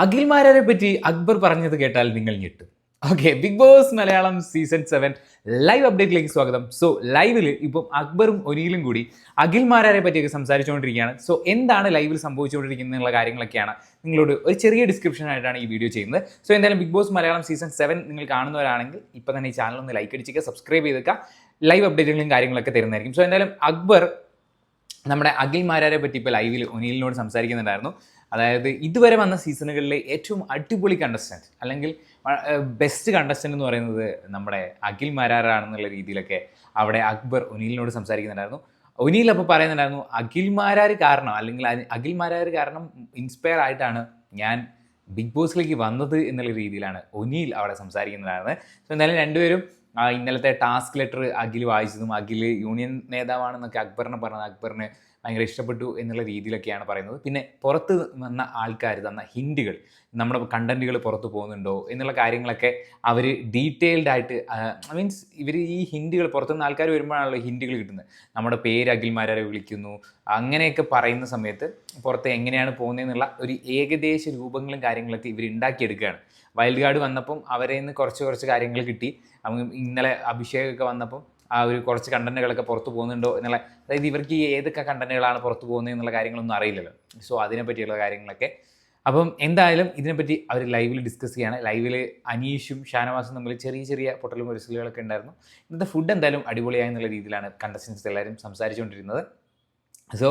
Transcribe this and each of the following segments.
അഖിൽമാരെ പറ്റി അക്ബർ പറഞ്ഞത് കേട്ടാൽ നിങ്ങൾ ഞെട്ടും. Okay big boss Malayalam season seven live അപ്ഡേറ്റിലേക്ക് സ്വാഗതം. സോ ലൈവിൽ ഇപ്പം അക്ബറും ഒനിയിലും കൂടി അഖിൽമാരെ പറ്റിയൊക്കെ സംസാരിച്ചുകൊണ്ടിരിക്കുകയാണ്. സോ എന്താണ് ലൈവിൽ സംഭവിച്ചുകൊണ്ടിരിക്കുന്നത് എന്നുള്ള കാര്യങ്ങളൊക്കെയാണ് നിങ്ങളോട് ഒരു ചെറിയ ഡിസ്ക്രിപ്ഷൻ ആയിട്ടാണ് ഈ വീഡിയോ ചെയ്യുന്നത്. സോ എന്തായാലും big boss Malayalam season seven നിങ്ങൾ കാണുന്നവരാണെങ്കിൽ ഇപ്പം തന്നെ ഈ ചാനൽ ഒന്ന് ലൈക്ക് അടിച്ചിട്ട് സബ്സ്ക്രൈബ് ചെയ്തേക്കുക. ലൈവ് അപ്ഡേറ്റുകളും കാര്യങ്ങളൊക്കെ തരുന്നതായിരിക്കും. സോ എന്തായാലും അക്ബർ നമ്മുടെ അഖിൽമാരെ പറ്റി ഇപ്പോൾ ലൈവിൽ ഒനിയിലിനോട് സംസാരിക്കുന്നുണ്ടായിരുന്നു. അതായത് ഇതുവരെ വന്ന സീസണുകളിലെ ഏറ്റവും അടിപൊളി കണ്ടസ്റ്റന്റ് അല്ലെങ്കിൽ ബെസ്റ്റ് കണ്ടസ്റ്റന്റ് എന്ന് പറയുന്നത് നമ്മുടെ അഖിൽ മാരാറാണെന്നുള്ള രീതിയിലൊക്കെ അവിടെ അക്ബർ ഒനീലിനോട് സംസാരിക്കുന്നുണ്ടായിരുന്നു. ഒനീൽ അപ്പോൾ പറയുന്നുണ്ടായിരുന്നു അഖിൽ മാരാർ കാരണം അല്ലെങ്കിൽ അഖിൽ മാരാർ കാരണം ഇൻസ്പയർ ആയിട്ടാണ് ഞാൻ ബിഗ് ബോസിലേക്ക് വന്നത് എന്നുള്ള രീതിയിലാണ് ഒനീൽ അവിടെ സംസാരിക്കുന്നുണ്ടായിരുന്നത്. സോ എന്തായാലും രണ്ടുപേരും ഇന്നലത്തെ ടാസ്ക് ലെറ്റർ അഖിൽ വായിച്ചതും അഖിൽ യൂണിയൻ നേതാവാണെന്നൊക്കെ അക്ബറിനെ പറഞ്ഞത് അക്ബറിന് ഭയങ്കര ഇഷ്ടപ്പെട്ടു എന്നുള്ള രീതിയിലൊക്കെയാണ് പറയുന്നത്. പിന്നെ പുറത്ത് വന്ന ആൾക്കാർ തന്ന ഹിൻഡുകൾ നമ്മുടെ കണ്ടന്റുകൾ പുറത്ത് പോകുന്നുണ്ടോ എന്നുള്ള കാര്യങ്ങളൊക്കെ അവർ ഡീറ്റെയിൽഡ് ആയിട്ട് മീൻസ് ഇവർ ഈ ഹിൻഡുകൾ പുറത്തുനിന്ന് ആൾക്കാർ വരുമ്പോഴാണല്ലോ ഹിൻഡുകൾ കിട്ടുന്നത്. നമ്മുടെ പേര് അഖിൽമാരെ വിളിക്കുന്നു. അങ്ങനെയൊക്കെ പറയുന്ന സമയത്ത് പുറത്ത് എങ്ങനെയാണ് പോകുന്നതെന്നുള്ള ഒരു ഏകദേശ രൂപങ്ങളും കാര്യങ്ങളൊക്കെ ഇവർ ഉണ്ടാക്കിയെടുക്കുകയാണ്. വൈൽഡ് കാർഡ് വന്നപ്പം അവരെ നിന്ന് കുറച്ച് കുറച്ച് കാര്യങ്ങൾ കിട്ടി. ഇന്നലെ അഭിഷേകൊക്കെ വന്നപ്പോൾ ആ ഒരു കുറച്ച് കണ്ടന്റുകളൊക്കെ പുറത്തു പോകുന്നുണ്ടോ എന്നുള്ള അതായത് ഇവർക്ക് ഏതൊക്കെ കണ്ടന്റുകളാണ് പുറത്തു പോകുന്നത് എന്നുള്ള കാര്യങ്ങളൊന്നും അറിയില്ലല്ലോ. സോ അതിനെ പറ്റിയുള്ള കാര്യങ്ങളൊക്കെ. അപ്പം എന്തായാലും ഇതിനെപ്പറ്റി അവർ ലൈവിൽ ഡിസ്കസ് ചെയ്യാണ്. ലൈവിൽ അനീഷും ഷാനവാസും തമ്മിൽ ചെറിയ ചെറിയ പൊട്ടലും മുരസലുകളൊക്കെ ഉണ്ടായിരുന്നു. ഇന്നത്തെ ഫുഡ് എന്തായാലും അടിപൊളിയായി എന്നുള്ള രീതിയിലാണ് കണ്ടസ്റ്റൻസ് എല്ലാവരും സംസാരിച്ചുകൊണ്ടിരുന്നത്. സോ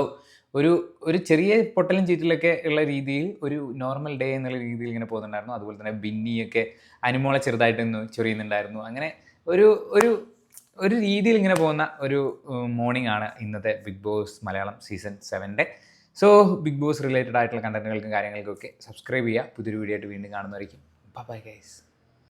ഒരു ഒരു ചെറിയ പൊട്ടലും ചീറ്റിലൊക്കെ ഉള്ള രീതിയിൽ ഒരു നോർമൽ ഡേ എന്നുള്ള രീതിയിൽ ഇങ്ങനെ പോകുന്നുണ്ടായിരുന്നു. അതുപോലെ തന്നെ ബിന്നിയൊക്കെ അനുമോളെ ചെറുതായിട്ടൊന്ന് ചൊറിയുന്നുണ്ടായിരുന്നു. അങ്ങനെ ഒരു ഒരു ഒരു രീതിയിൽ ഇങ്ങനെ പോകുന്ന ഒരു മോർണിംഗ് ആണ് ഇന്നത്തെ ബിഗ് ബോസ് മലയാളം സീസൺ സെവന്റെ സോ ബിഗ് ബോസ് റിലേറ്റഡ് ആയിട്ടുള്ള കണ്ടന്റുകൾക്കും കാര്യങ്ങൾക്കൊക്കെ സബ്സ്ക്രൈബ് ചെയ്യുക. പുതിയൊരു വീഡിയോ ആയിട്ട് വീണ്ടും കാണുന്നതായിരിക്കും ബൈ ഗൈസ്